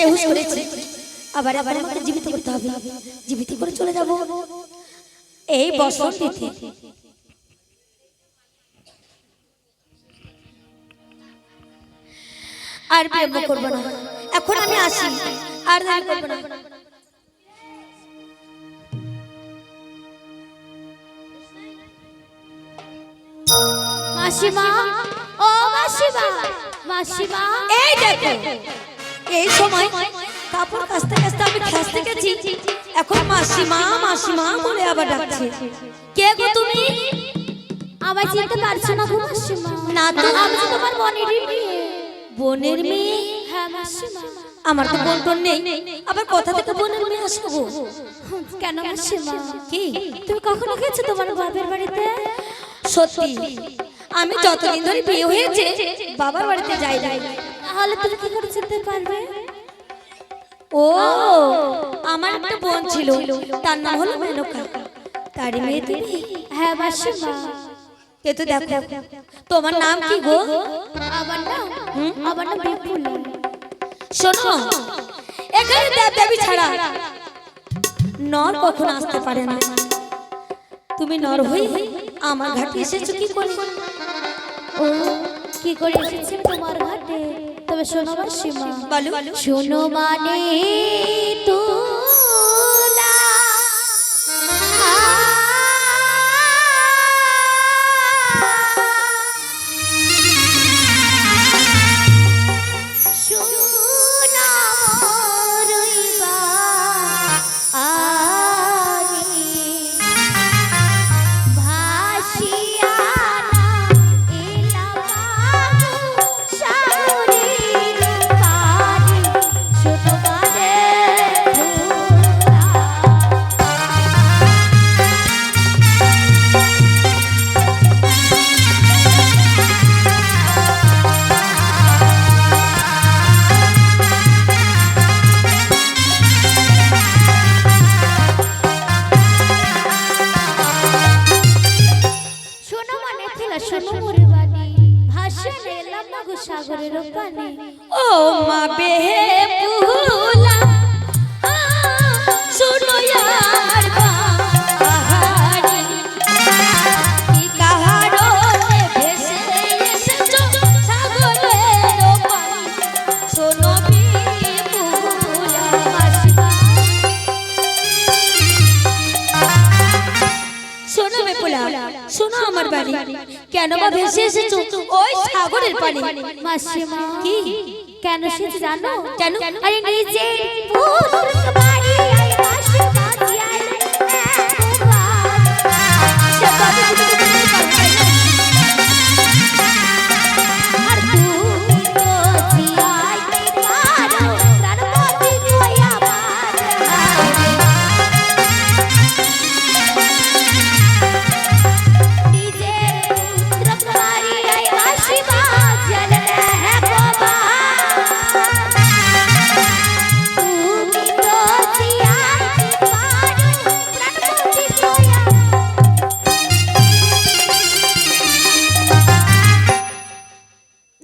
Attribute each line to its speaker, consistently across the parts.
Speaker 1: বেহুশ করেছি। আবার আবার আমাকে জীবিত করতে হবে। জীবিত করে চলে যাব। এই বসন্তীতে আর প্রেম করব না। এখন আমি আসি। আর দেরি করব না।
Speaker 2: মাসিমা ও মাসিমা মাসিমা।
Speaker 1: এই দেখো। এই সময় কাপড় কাচতে কাচতে আমি খেসতে গেছি এখন মাসিমা মাসিমা বলে আবার ডাকছে। কে গো তুমি?
Speaker 2: আমায় চিনতে পারছ না গো মাসিমা।
Speaker 1: না তো।
Speaker 2: আমি তোমার বোনেরই মেয়ে।
Speaker 1: বোনের মেয়ে?
Speaker 2: হ্যাঁ মাসিমা।
Speaker 1: আমার তো বোন টোন নেই। আবার কোথা থেকে বোনের মেয়ে আসব?
Speaker 2: কেন মাসিমা?
Speaker 1: কি?
Speaker 2: তুমি কখনো গেছো তোমার বাপের বাড়িতে?
Speaker 1: সত্যি। আমি যতদিন ধরে বিয়ে হয়েছে বাবার বাড়িতে যাই যাই
Speaker 2: তাহলে তুমি কি করে চিনতে পারবে?
Speaker 1: ও আমার একটা বোন ছিল। তার নাম হলো মেনকা। তারই মেয়ে তুমি?
Speaker 2: হ্যাঁ মাসিমা
Speaker 1: এ তো দেখো তোমার নাম কি গো?
Speaker 2: আমার নাম আমার নাম বিপুল।
Speaker 1: শোনো এখানে দেব দেবী ছাড়া নর কখনো আসতে পারে না? তুমি নর হই আমার ঘাটে এসেছ কি করে?
Speaker 2: ও কি করে এসেছি তোমার ঘাটে? তবে শোনো মাসিমা। শোনো মানে তোলা সাগরের পানি। মাসিমা
Speaker 1: কি?
Speaker 2: কেন সে জানো?
Speaker 1: কেন
Speaker 2: আরে নিজে বাড়ি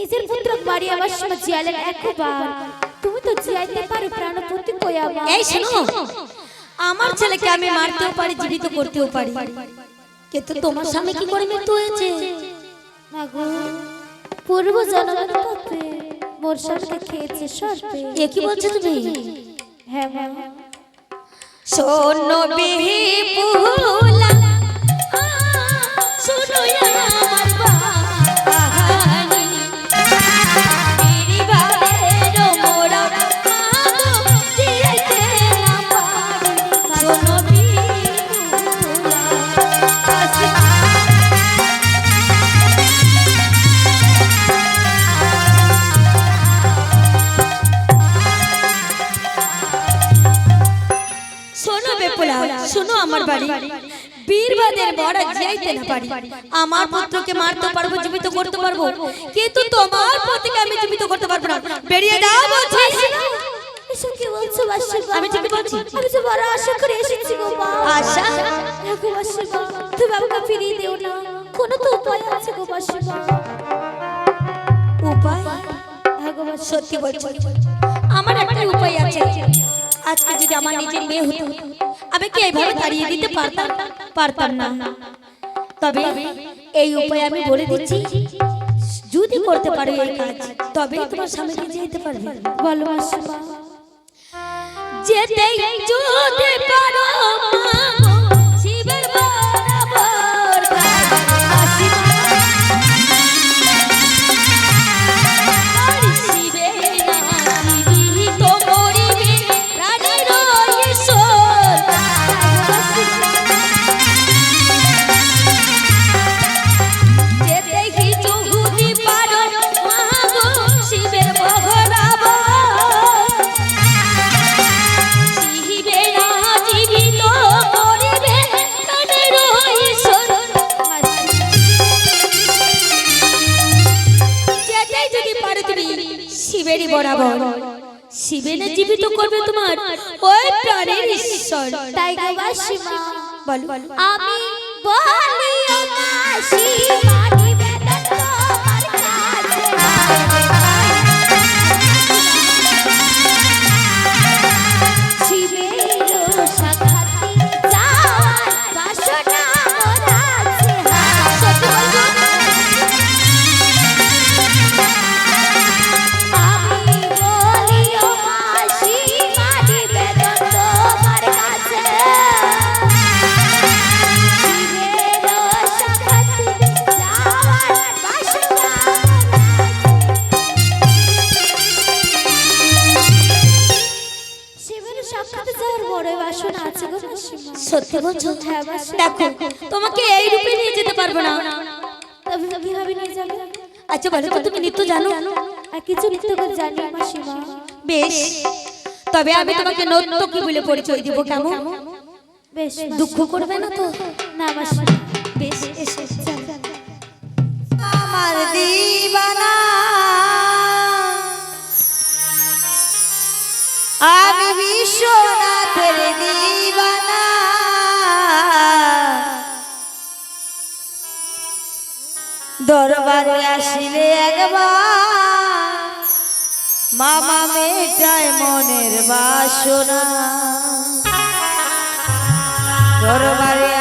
Speaker 2: নিজের পুত্র মারি আমার সময় জিয়ালেন একবার। তুমি তো জিয়াইতে পারো প্রাণপতি কইয়াবা
Speaker 1: এই শোনো আমার ছেলেকে আমি মারতেও পারি জীবিত করতেও পারি। কিন্তু তোমার স্বামী কি করে মৃত্যু হয়েছে?
Speaker 2: মাগো পূর্ব জন্মের পাপে মোর স্বামীকে খেয়েছে সর্পে।
Speaker 1: এ কি বলছো তুমি?
Speaker 2: হ্যাঁ মা
Speaker 1: শোনো বিপুলা আমার বাড়ি। বীরবাদের বড় যাইতে না পারি আমার পুত্রকে মারতে পারব জীবিত করতে পারব। কিন্তু তোমার পতিকে আমি জীবিত করতে পারব না। বেরিয়ে দাও বলছি।
Speaker 2: এসব কি বলছো বাসিমা
Speaker 1: আমি ঠিকই বলছি।
Speaker 2: আমি তো বড় আশা করে এসেছি গো মা।
Speaker 1: আশা?
Speaker 2: গো তুমি আমাকে ফিরিয়ে দিও না। কোনো তো উপায় আছে গো বাসিমা
Speaker 1: উপায়?
Speaker 2: গো বাসিমা
Speaker 1: সত্যি বলছি। আমার একটা উপায় আছে। আজকে যদি আমার নিজের মেয়ে হতো আমি কি এইভাবে তাড়িয়ে দিতে পারতাম পারতাম না। তবে এই উপায় আমি বলে দিচ্ছি। যদি করতে পারো এই কাজ তবে তোমার স্বামীকে যেতে পারবে।
Speaker 2: বলো
Speaker 1: আসবা যেতে যদি পারো শিবেরই বরাবর। শিবেনে জীবিত করবে তোমার ওই প্রাণের ঈশ্বর।
Speaker 2: তাই গো বাসিমা
Speaker 1: বল।
Speaker 2: আমি বলি। ও মাসিমা নিবেদন সত্যি বলছো?
Speaker 1: দেখো তোমাকে এই রূপে নিয়ে যেতে পারব না।
Speaker 2: তবে কীভাবে নিয়ে যাবে?
Speaker 1: আচ্ছা বলো তো তুমি নৃত্য জানো?
Speaker 2: আর কিছু নৃত্য করে জানি মাসিমা
Speaker 1: বেশ। তবে আমি তোমাকে নৃত্য কি বলে পরিচয় দিব কেমন?
Speaker 2: বেশ
Speaker 1: দুঃখ করবে না তো?
Speaker 2: না মাসিমা
Speaker 3: দরবারে আসিলে একবার। মামা মনের বাসনা। দরবারে